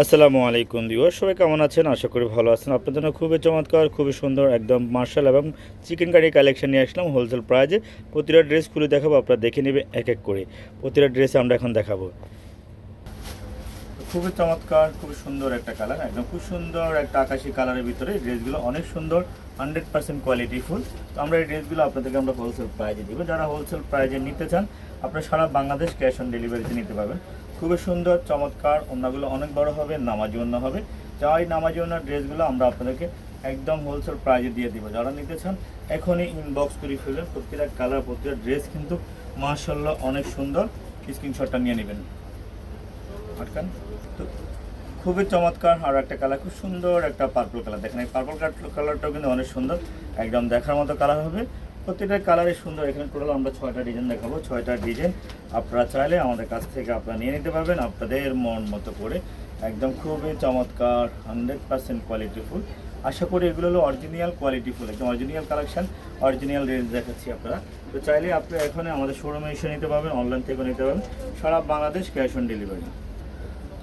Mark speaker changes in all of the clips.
Speaker 1: আসসালামু আলাইকুম দিও সবাই কেমন আছেন? আশা করি ভালো আছেন। আপনার জন্য খুবই চমৎকার, খুবই সুন্দর, একদম মার্শাল এবং চিকেন কারি কালেকশন নিয়ে আসলাম হোলসেল প্রাইজে। প্রতিটা ড্রেস খুলে দেখাবো, আপনারা দেখে নেবে এক এক করে। প্রতিটা ড্রেস আমরা এখন দেখাবো। খুবই চমৎকার, খুবই সুন্দর একটা কালার, একদম খুব সুন্দর একটা আকাশি কালারের ভিতরে। ড্রেসগুলো অনেক সুন্দর, হান্ড্রেড পার্সেন্ট কোয়ালিটি ফুল। তো আমরা এই ড্রেসগুলো আপনাদেরকে আমরা হোলসেল প্রাইজে দিব। যারা হোলসেল প্রাইজে নিতে চান, আপনারা সারা বাংলাদেশ ক্যাশ অন ডেলিভারিতে নিতে পারবেন। খুবই সুন্দর, চমৎকার। ওনাগুলো অনেক বড় হবে, নামাজি ওনা হবে। যা এই নামাজি ড্রেসগুলো আমরা আপনাদেরকে একদম হোলসেল প্রাইজে দিয়ে দিব। যারা নিতে চান, এখনই ইনবক্স করে ফেলবেন। প্রতিটা কালার প্রতিটা ড্রেস কিন্তু মার্শাল্লাহ অনেক সুন্দর। স্ক্রিনশটটা নিয়ে নেবেন। আটকান। তো খুবই চমৎকার আর একটা কালার খুব সুন্দর একটা পার্পল কালার দেখেন এই পার্পল কালারটাও কিন্তু অনেক সুন্দর। একদম দেখার মতো কালার হবে। প্রতিটা কালারই সুন্দর। এখানে টোটাল আমরা ছয়টা ডিজাইন দেখাবো। ছয়টা ডিজাইন আপনারা চাইলে আমাদের কাছ থেকে আপনারা নিয়ে নিতে পারবেন। আপনাদের মন মতো করে। একদম খুবই চমৎকার হান্ড্রেড পার্সেন্ট কোয়ালিটিফুল আশা করি এগুলো হলো অরিজিনাল কোয়ালিটিফুল একদম অরিজিনাল কালেকশন অরিজিনাল রেঞ্জ দেখাচ্ছি আপনারা। তো চাইলে আপনি এখানে আমাদের শোরুমে এসে নিতে পারবেন অনলাইন থেকেও নিতে পারবেন। সারা বাংলাদেশ ক্যাশ অন ডেলিভারি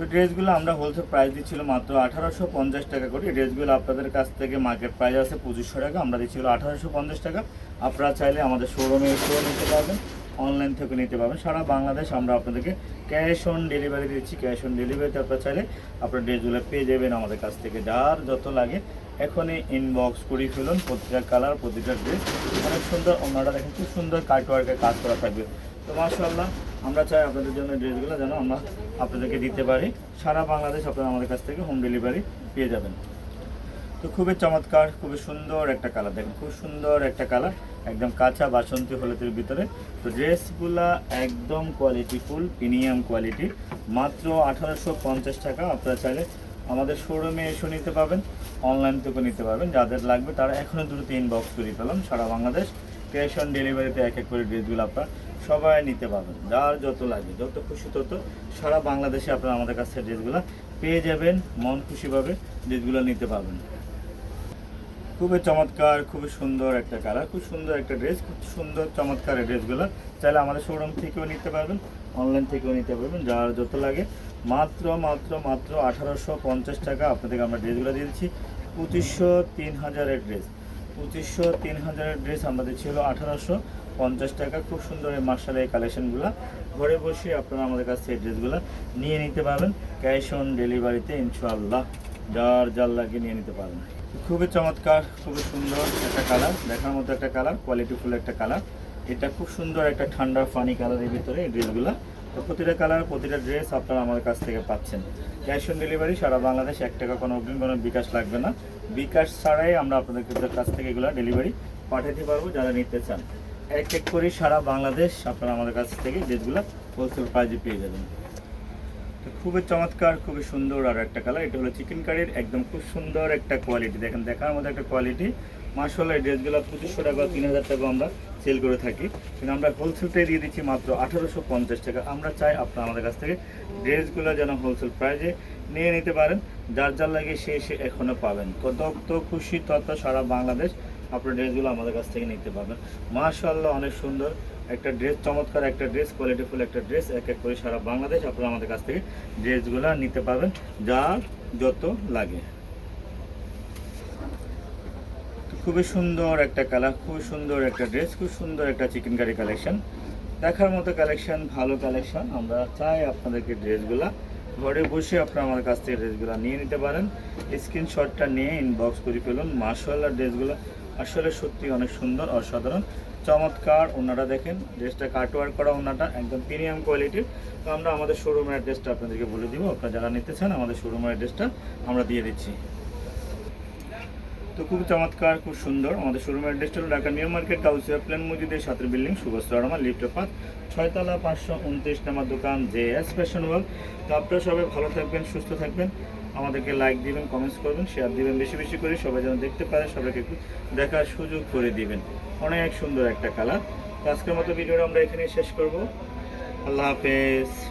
Speaker 1: তো ড্রেসগুলো আমরা হোলসেল প্রাইস দিচ্ছিল মাত্র আঠারোশো পঞ্চাশ টাকা করে। ড্রেসগুলো আপনাদের কাছ থেকে মার্কেট প্রাইস আছে পঁচিশশো টাকা, আমরা দিচ্ছিল আঠারোশো পঞ্চাশ টাকা। আপনারা চাইলে আমাদের শোরুমে এসেও নিতে পারবেন অনলাইন থেকে নিতে পারবেন। সারা বাংলাদেশ আমরা আপনাদেরকে ক্যাশ অন ডেলিভারি দিচ্ছি ক্যাশ অন ডেলিভারিতে আপনারা চাইলে আপনার ড্রেসগুলো পেয়ে যাবেন আমাদের কাছ থেকে। যার যত লাগে এখনই ইনবক্স করে ফেলুন, প্রতিটা কালার প্রতিটা ড্রেস অনেক সুন্দর ওনারা দেখেন, খুব সুন্দর কাটওয়ার্কের কাজ করা থাকবে। তো মাশাআল্লাহ, আমরা চাই আপনাদের জন্য ড্রেসগুলো যেন আমরা আপনাদেরকে দিতে পারি। সারা বাংলাদেশ আপনারা আমাদের কাছ থেকে হোম ডেলিভারি পেয়ে যাবেন। তো খুবই চমৎকার, খুবই সুন্দর একটা কালার দেখেন, খুব সুন্দর একটা কালার একদম কাঁচা বাসন্তী হলুদের ভিতরে। তো ড্রেসগুলা একদম কোয়ালিটি ফুল প্রিমিয়াম কোয়ালিটি মাত্র আঠারোশো পঞ্চাশ টাকা আপনারা চাইলে আমাদের শোরুমে এসে নিতে পারবেন অনলাইন থেকে নিতে পারবেন। যাদের লাগবে তারা এখনও দ্রুত ইনবক্স করে পেলাম সারা বাংলাদেশ ক্যাশ অন ডেলিভারিতে এক এক করে ড্রেসগুলো আপনারা সবাই নিতে পারবেন। যার যত লাগে, যত খুশি তত সারা বাংলাদেশে আপনারা আমাদের কাছ ড্রেসগুলো পেয়ে যাবেন, মন খুশিভাবে ড্রেসগুলো নিতে পারবেন। খুবই চমৎকার, খুবই সুন্দর একটা কালার, খুব সুন্দর একটা ড্রেস, খুব সুন্দর চমৎকার ড্রেসগুলো চাইলে আমাদের শোরুম থেকেও নিতে পারবেন অনলাইন থেকেও নিতে পারবেন, যার যত লাগে। মাত্র মাত্র মাত্র আঠারোশো পঞ্চাশ টাকা আপনাদেরকে আমরা ড্রেসগুলো দিয়ে দিচ্ছি। পঁচিশশো তিন হাজারের ড্রেস। পঁচিশশো তিন হাজারের ড্রেস আমাদের ছিল আঠারোশো পঞ্চাশ টাকা। খুব সুন্দর এই মার্শাল এই কালেকশনগুলো। ঘরে বসে আপনারা আমাদের কাছ থেকে ড্রেসগুলো নিয়ে নিতে পারবেন। ক্যাশ অন ডেলিভারিতে ইনশাআল্লাহ যার যার লাগে নিয়ে নিতে পারবেন। খুবই চমৎকার, খুবই সুন্দর একটা কালার, দেখার মতো একটা কালার কোয়ালিটিফুল একটা কালার। এটা খুব সুন্দর একটা ঠান্ডা ফানি কালারের ভিতরে এই ড্রেসগুলো। তো প্রতিটা কালার, প্রতিটা ড্রেস আপনারা আমাদের কাছ থেকে পাচ্ছেন। ক্যাশ অন ডেলিভারি সারা বাংলাদেশ এক টাকা কোনো অগ্রিম, কোনো বিকাশ লাগবে না। বিকাশ ছাড়াই আমরা আপনাদের কাছ থেকে এগুলো ডেলিভারি পাঠাতে পারব যারা নিতে চান। এক এক করে সারা বাংলাদেশ আপনারা আমাদের কাছ থেকে ড্রেসগুলো হোলসেল প্রাইজে পেয়ে যাবেন। তো খুবই চমৎকার, খুবই সুন্দর আর একটা কালার এটা হলো চিকেন কারির একদম খুব সুন্দর একটা কোয়ালিটি দেখেন, দেখার মধ্যে একটা কোয়ালিটি মার্শাল এই ড্রেসগুলো পঁচিশশো টাকা তিন হাজার টাকা আমরা সেল করে থাকি। কিন্তু আমরা হোলসেলটাই দিয়ে দিচ্ছি মাত্র আঠারোশো পঞ্চাশ টাকা। আমরা চাই আপনারা আমাদের কাছ থেকে ড্রেসগুলো যেন হোলসেল প্রাইজে নিয়ে নিতে পারেন। যার যার লাগে সে সে এখনও পাবেন। কত খুশি তত সারা বাংলাদেশ আপনার ড্রেসগুলো আমাদের কাছ থেকে নিতে পারবেন। মার্শাল্লাহ অনেক সুন্দর। একটা ড্রেস, চমৎকার একটা ড্রেস কোয়ালিটিফুল একটা ড্রেস, এক এক করে সারা বাংলাদেশ আপনারা আমাদের কাছ থেকে ড্রেসগুলো নিতে পারবেন যা যত লাগে। খুবই সুন্দর একটা কালার খুবই সুন্দর একটা ড্রেস, খুব সুন্দর একটা চিকেন কারি কালেকশন দেখার মতো কালেকশন ভালো কালেকশন আমরা চাই আপনাদেরকে ড্রেসগুলা। ঘরে বসে আপনারা আমার কাছ থেকে ড্রেসগুলো নিয়ে নিতে পারেন। স্ক্রিনশটটা নিয়ে ইনবক্স করে ফেলুন। মার্শাল্লাহ ড্রেসগুলো আসলে সত্যি অনেক সুন্দর, অসাধারণ। চমৎকার ওনারা দেখেন, ড্রেসটা কাটওয়ার করা ওনাটা, একদম প্রিমিয়াম কোয়ালিটির। তো আমরা আমাদের শোরুমের অ্যাড্রেসটা আপনাদেরকে বলে দিব। আপনারা যারা নিতে চান, আমাদের শোরুমের অ্যাড্রেসটা আমরা দিয়ে দিচ্ছি। তো খুব চমৎকার, খুব সুন্দর। আমাদের শোরুমের অ্যাড্রেসটা হলো ঢাকা নিউ মার্কেট, কাউসিয়া প্লেন মসজিদের সাথের বিল্ডিং সুবস্ত্রামা লিফট পাঁচ ছয়তলা পাঁচশো উনত্রিশ নাম্বার দোকান, জে এস ফ্যাশন ওয়ার্ল্ড তো আপনারা সবাই ভালো থাকবেন, সুস্থ থাকবেন। আমাদেরকে লাইক দিবেন কমেন্টস করবেন শেয়ার দিবেন, বেশি বেশি করে সবাই যেন দেখতে পারে, সবাইকে একটু দেখার সুযোগ করে দিবেন। অনেক সুন্দর একটা কালার আজকের মতো ভিডিওটা আমরা এখানে শেষ করব। আল্লাহ হাফেজ।